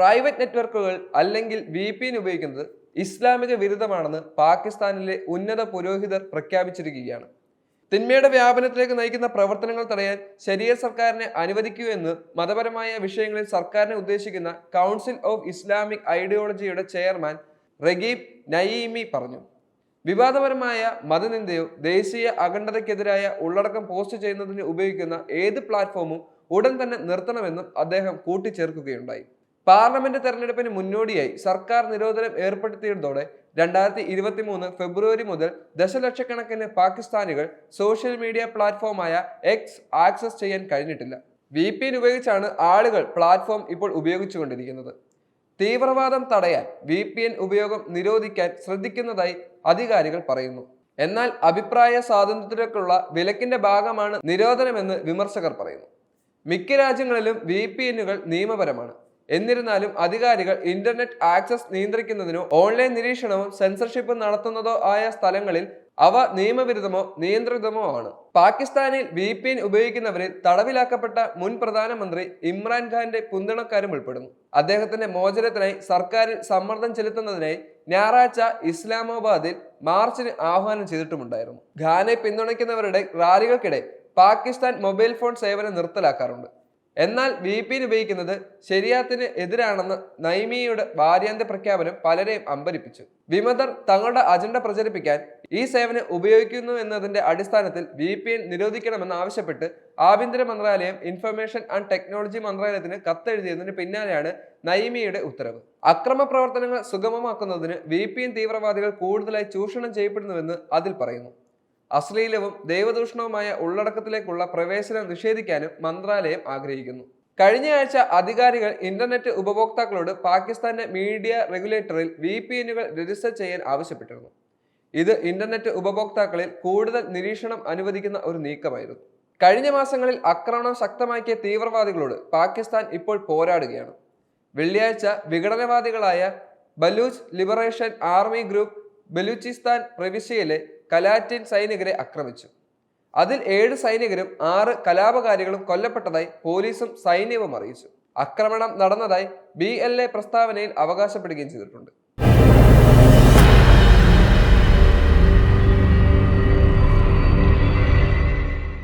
Private നെറ്റ്വർക്കുകൾ അല്ലെങ്കിൽ V P N ഉപയോഗിക്കുന്നത് ഇസ്ലാമിക വിരുദ്ധമാണെന്ന് പാകിസ്ഥാനിലെ ഉന്നത പുരോഹിതർ പ്രഖ്യാപിച്ചിരിക്കുകയാണ്. തിന്മയുടെ വ്യാപനത്തിലേക്ക് നയിക്കുന്ന പ്രവർത്തനങ്ങൾ തടയാൻ ശരീര സർക്കാരിനെ അനുവദിക്കൂ എന്ന് മതപരമായ വിഷയങ്ങളിൽ സർക്കാരിനെ ഉദ്ദേശിക്കുന്ന കൗൺസിൽ ഓഫ് ഇസ്ലാമിക് ഐഡിയോളജിയുടെ ചെയർമാൻ റഗീബ് നയീമി പറഞ്ഞു. വിവാദപരമായ മതനിന്ദയോ ദേശീയ അഖണ്ഡതയ്ക്കെതിരായ ഉള്ളടക്കം പോസ്റ്റ് ചെയ്യുന്നതിന് ഉപയോഗിക്കുന്ന ഏത് പ്ലാറ്റ്ഫോമും ഉടൻ തന്നെ നിർത്തണമെന്നും അദ്ദേഹം കൂട്ടിച്ചേർക്കുകയുണ്ടായി. പാർലമെന്റ് തെരഞ്ഞെടുപ്പിന് മുന്നോടിയായി സർക്കാർ നിരോധനം ഏർപ്പെടുത്തിയതോടെ രണ്ടായിരത്തി ഇരുപത്തി മൂന്ന് ഫെബ്രുവരി മുതൽ ദശലക്ഷക്കണക്കിന് പാകിസ്ഥാനികൾ സോഷ്യൽ മീഡിയ പ്ലാറ്റ്ഫോമായ എക്സ് ആക്സസ് ചെയ്യാൻ കഴിഞ്ഞിട്ടില്ല. വി പി എൻ ഉപയോഗിച്ചാണ് ആളുകൾ പ്ലാറ്റ്ഫോം ഇപ്പോൾ ഉപയോഗിച്ചുകൊണ്ടിരിക്കുന്നത്. തീവ്രവാദം തടയാൻ വി പി എൻ ഉപയോഗം നിരോധിക്കാൻ ശ്രദ്ധിക്കുന്നതായി അധികാരികൾ പറയുന്നു. എന്നാൽ അഭിപ്രായ സ്വാതന്ത്ര്യത്തിലേക്കുള്ള വിലക്കിന്റെ ഭാഗമാണ് നിരോധനമെന്ന് വിമർശകർ പറയുന്നു. മിക്ക രാജ്യങ്ങളിലും വി പി എന്നുകൾ നിയമപരമാണ്. എന്നിരുന്നാലും അധികാരികൾ ഇന്റർനെറ്റ് ആക്സസ് നിയന്ത്രിക്കുന്നതിനോ ഓൺലൈൻ നിരീക്ഷണവും സെൻസർഷിപ്പും നടത്തുന്നതോ ആയ സ്ഥലങ്ങളിൽ അവ നിയമവിരുദ്ധമോ നിയന്ത്രിതമോ ആണ്. പാകിസ്ഥാനിൽ വി പി എൻ ഉപയോഗിക്കുന്നവരിൽ തടവിലാക്കപ്പെട്ട മുൻ പ്രധാനമന്ത്രി ഇമ്രാൻഖാന്റെ പിന്തുണക്കാരും ഉൾപ്പെടുന്നു. അദ്ദേഹത്തിന്റെ മോചനത്തിനായി സർക്കാരിൽ സമ്മർദ്ദം ചെലുത്തുന്നതിനായി ഞായറാഴ്ച ഇസ്ലാമാബാദിൽ മാർച്ചിന് ആഹ്വാനം ചെയ്തിട്ടുമുണ്ടായിരുന്നു. ഖാനെ പിന്തുണയ്ക്കുന്നവരുടെ റാലികൾക്കിടെ പാകിസ്ഥാൻ മൊബൈൽ ഫോൺ സേവനം നിർത്തലാക്കാറുണ്ട്. എന്നാൽ വി പി ഉപയോഗിക്കുന്നത് ശരിയാത്തിന് എതിരാണെന്ന് നൈമിയുടെ വാര്യാന്ത്യ പ്രഖ്യാപനം പലരെയും അമ്പരിപ്പിച്ചു. വിമതർ തങ്ങളുടെ അജണ്ട പ്രചരിപ്പിക്കാൻ ഈ സേവനം ഉപയോഗിക്കുന്നു എന്നതിന്റെ അടിസ്ഥാനത്തിൽ വി പി എൻ നിരോധിക്കണമെന്ന് ആവശ്യപ്പെട്ട് ആഭ്യന്തര മന്ത്രാലയം ഇൻഫർമേഷൻ ആൻഡ് ടെക്നോളജി മന്ത്രാലയത്തിന് കത്തെഴുതിയതിന് പിന്നാലെയാണ് നൈമിയുടെ ഉത്തരവ്. അക്രമ പ്രവർത്തനങ്ങൾ സുഗമമാക്കുന്നതിന് വി പി എൻ തീവ്രവാദികൾ കൂടുതലായി ചൂഷണം ചെയ്യപ്പെടുന്നുവെന്ന് അതിൽ പറയുന്നു. അശ്ലീലവും ദൈവദൂഷണവുമായ ഉള്ളടക്കത്തിലേക്കുള്ള പ്രവേശനം നിഷേധിക്കാനും മന്ത്രാലയം ആഗ്രഹിക്കുന്നു. കഴിഞ്ഞയാഴ്ച അധികാരികൾ ഇന്റർനെറ്റ് ഉപഭോക്താക്കളോട് പാകിസ്ഥാന്റെ മീഡിയ റെഗുലേറ്ററിൽ വി പി എന്നുകൾ രജിസ്റ്റർ ചെയ്യാൻ ആവശ്യപ്പെട്ടിരുന്നു. ഇത് ഇന്റർനെറ്റ് ഉപഭോക്താക്കളിൽ കൂടുതൽ നിരീക്ഷണം അനുവദിക്കുന്ന ഒരു നീക്കമായിരുന്നു. കഴിഞ്ഞ മാസങ്ങളിൽ ആക്രമണം ശക്തമാക്കിയ തീവ്രവാദികളോട് പാകിസ്ഥാൻ ഇപ്പോൾ പോരാടുകയാണ്. വെള്ളിയാഴ്ച വിഘടനവാദികളായ Baloch liberation army group Balochistan പ്രവിശ്യയിലെ കലാറ്റിൻ സൈനികരെ ആക്രമിച്ചു. അതിൽ ഏഴ് സൈനികരും ആറ് കലാപകാരികളും കൊല്ലപ്പെട്ടതായി പോലീസും സൈന്യവും അറിയിച്ചു. ആക്രമണം നടന്നതായി ബി എൽ എ പ്രസ്താവനയിൽ അവകാശപ്പെടുകയും ചെയ്തിട്ടുണ്ട്.